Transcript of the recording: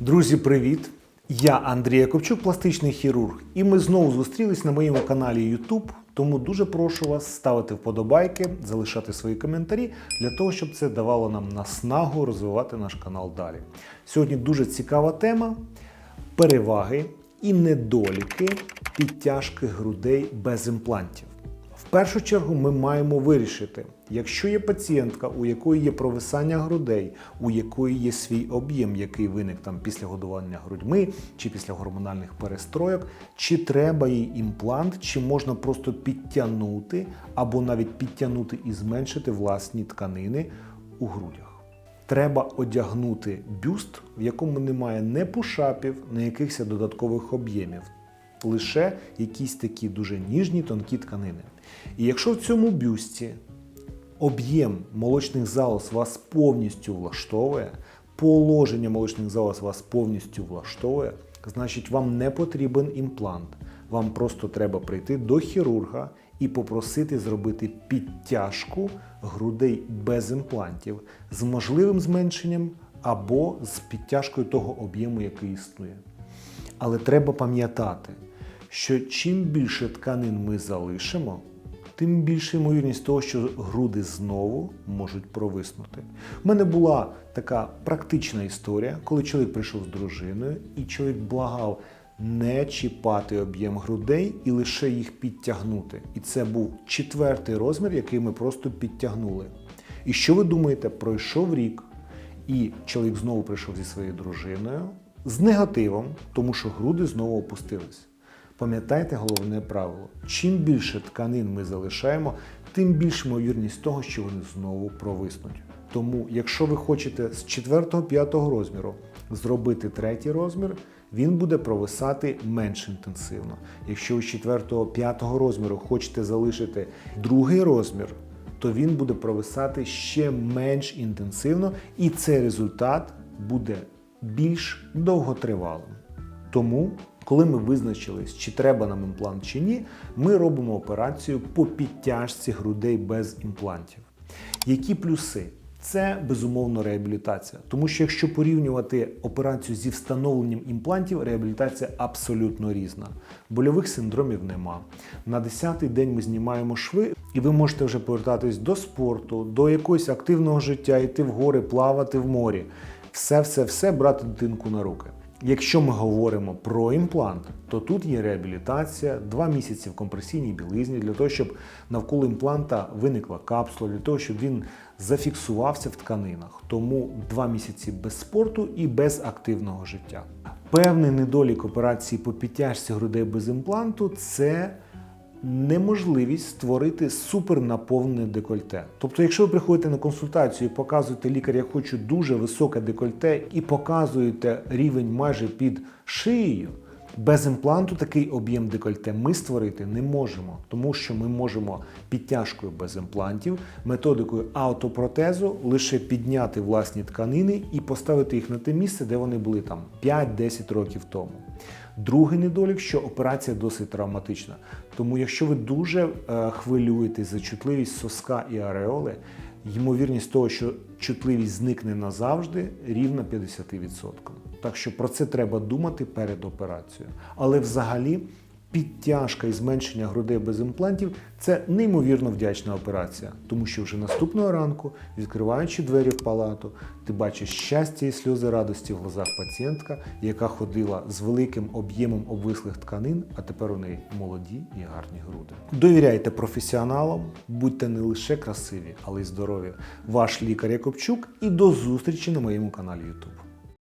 Друзі, привіт! Я Андрій Якобчук, пластичний хірург, і ми знову зустрілись на моєму каналі YouTube. Тому дуже прошу вас ставити вподобайки, залишати свої коментарі для того, щоб це давало нам наснагу розвивати наш канал далі. Сьогодні дуже цікава тема: переваги і недоліки підтяжки грудей без імплантів. Першу чергу ми маємо вирішити, якщо є пацієнтка, у якої є провисання грудей, у якої є свій об'єм, який виник там після годування грудьми чи після гормональних перестройок, чи треба їй імплант, чи можна просто підтягнути або навіть підтягнути і зменшити власні тканини у грудях. Треба одягнути бюст, в якому немає не пушапів, не якихось додаткових об'ємів, лише якісь такі дуже ніжні тонкі тканини. І якщо в цьому бюсті об'єм молочних залоз вас повністю влаштовує, положення молочних залоз вас повністю влаштовує, значить вам не потрібен імплант. Вам просто треба прийти до хірурга і попросити зробити підтяжку грудей без імплантів з можливим зменшенням або з підтяжкою того об'єму, який існує. Але треба пам'ятати, що чим більше тканин ми залишимо, тим більша ймовірність того, що груди знову можуть провиснути. У мене була така практична історія, коли чоловік прийшов з дружиною, і чоловік благав не чіпати об'єм грудей і лише їх підтягнути. І це був четвертий розмір, який ми просто підтягнули. І що ви думаєте, пройшов рік, і чоловік знову прийшов зі своєю дружиною з негативом, тому що груди знову опустились. Пам'ятайте головне правило: чим більше тканин ми залишаємо, тим більш ймовірність того, що вони знову провиснуть. Тому, якщо ви хочете з 4-5 розміру зробити третій розмір, він буде провисати менш інтенсивно. Якщо ви з 4-5 розміру хочете залишити другий розмір, то він буде провисати ще менш інтенсивно, і цей результат буде більш довготривалим. Тому, коли ми визначились, чи треба нам імплант чи ні, ми робимо операцію по підтяжці грудей без імплантів. Які плюси? Це безумовно реабілітація, тому що якщо порівнювати операцію зі встановленням імплантів, реабілітація абсолютно різна. Больових синдромів нема. На 10-й день ми знімаємо шви, і ви можете вже повертатись до спорту, до якогось активного життя, йти в гори, плавати в морі. Все-все-все брати дитинку на руки. Якщо ми говоримо про імплант, то тут є реабілітація, два місяці в компресійній білизні для того, щоб навколо імпланта виникла капсула, для того, щоб він зафіксувався в тканинах. Тому два місяці без спорту і без активного життя. Певний недолік операції по підтяжці грудей без імпланту це неможливість створити супернаповнене декольте. Тобто, якщо ви приходите на консультацію і показуєте лікар, я хочу дуже високе декольте, і показуєте рівень майже під шиєю, без імпланту такий об'єм декольте ми створити не можемо, тому що ми можемо підтяжкою без імплантів, методикою аутопротезу лише підняти власні тканини і поставити їх на те місце, де вони були там 5-10 років тому. Другий недолік, що операція досить травматична. Тому, якщо ви дуже е, хвилюєтесь за чутливість соска і ареоли, ймовірність того, що чутливість зникне назавжди, рівна 50%. Так що про це треба думати перед операцією. Але взагалі підтяжка і зменшення грудей без імплантів це неймовірно вдячна операція, тому що вже наступного ранку, відкриваючи двері в палату, ти бачиш щастя і сльози радості в глазах пацієнтка, яка ходила з великим об'ємом обвислих тканин, а тепер у неї молоді і гарні груди. Довіряйте професіоналам, будьте не лише красиві, але й здорові. Ваш лікар Якобчук і до зустрічі на моєму каналі YouTube.